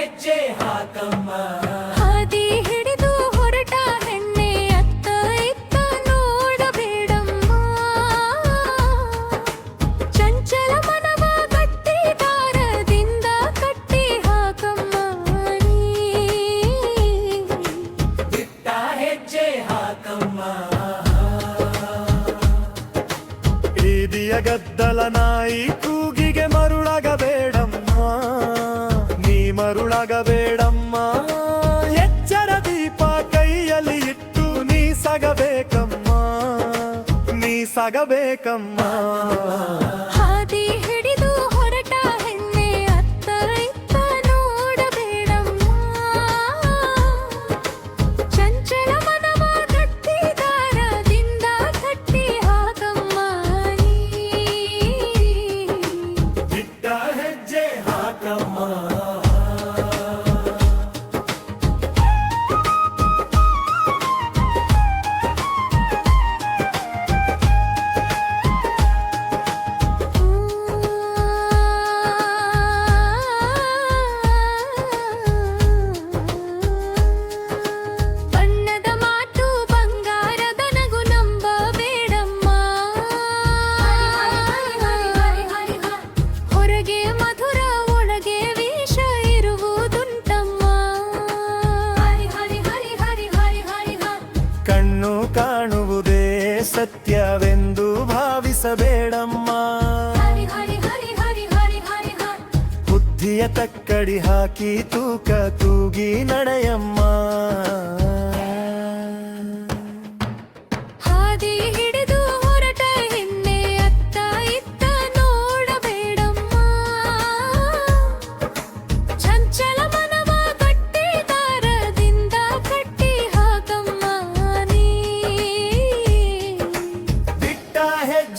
ಹೆಜ್ಜೆ ಹಾಕಮ್ಮ. ಹದಿ ಹಿಡಿದು ಹೊರಟ ಹೆಣ್ಣೆ ಅತ್ತ ಇತ್ತ ನೋಡಬೇಡಮ್ಮ. ಚಂಚಲ ಮನವ ಕಟ್ಟಿ ದಾರದಿಂದ ಕಟ್ಟಿ ಹಾಕಮ್ಮ ನೀ. ದಿಟ್ಟ ಹೆಜ್ಜೆ ಹಾಕಮ್ಮ. ಬೀದಿಯ ಗದ್ದಲ ನಾಯಿ ಮರುಳಗಬೇಡಮ್ಮ. ಎಚ್ಚರ ದೀಪ ಕೈಯಲ್ಲಿ ಇಟ್ಟು ನೀ ಸಗಬೇಕಮ್ಮ ನೀ ಸಗಬೇಕಮ್ಮ ಹಾದಿ ಹಿಡಿದು ಹೊರಟ ಹೆಣ್ಣೆ ಅತ್ತ ಇತ್ತ ನೋಡಬೇಡಮ್ಮ. ಚಂಚಲ ಮನವ ಗಟ್ಟಿ ದಾರದಿಂದ ಕಟ್ಟಿ ಹಾಕಮ್ಮ ನೀ. ಬಿಟ್ಟ ಹೆಜ್ಜೆ ಹಾಕಮ್ಮ. ಸತ್ಯವೆಂದು ಭಾವಿಸಬೇಡಮ್ಮ. ಬುದ್ಧಿಯ ತಕ್ಕಡಿ ಹಾಕಿ ತೂಕ ತೂಗಿ ನಡೆಯಮ್ಮ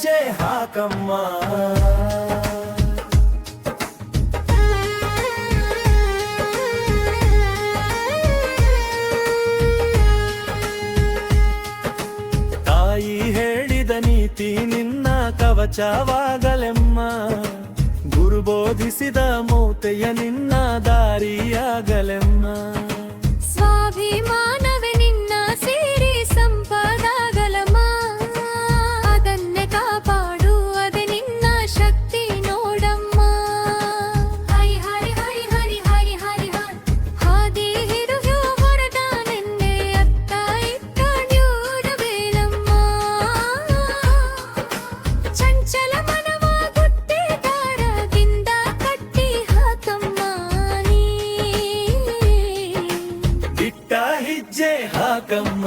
ಹೆಜ್ಜೆ ಹಾಕಮ್ಮ. ತಾಯಿ ಹೇಳಿದ ನೀತಿ ನಿನ್ನ ಕವಚವಾಗಲೆಮ್ಮ. ಗುರು ಬೋಧಿಸಿದ ಮೌತೆಯ ನಿನ್ನ ದಾರಿಯಾಗಲೆಮ್ಮ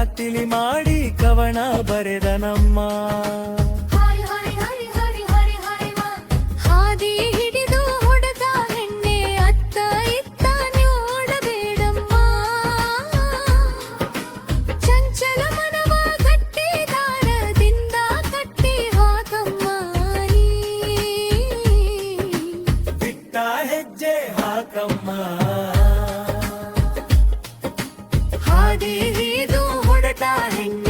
ದಾಟಿಲಿ ಮಾಡಿ ಕವಣ ಬರೆದ ನಮ್ಮ. ಹಾದಿ ಹಿಡಿದು ಹೊಡೆದ ಹೆಣ್ಣೆ ಅತ್ತ ಇತ್ತ ನೋಡಬೇಡಮ್ಮ. ಚಂಚಲ ಮನವ ಕಟ್ಟಿ ದಾರದಿಂದ ಕಟ್ಟಿ ಹಾಕಮ್ಮ ಬಿಟ್ಟ ಹೆಜ್ಜೆ ಹಾಕಮ್ಮ. ಹಾದಿ nothing.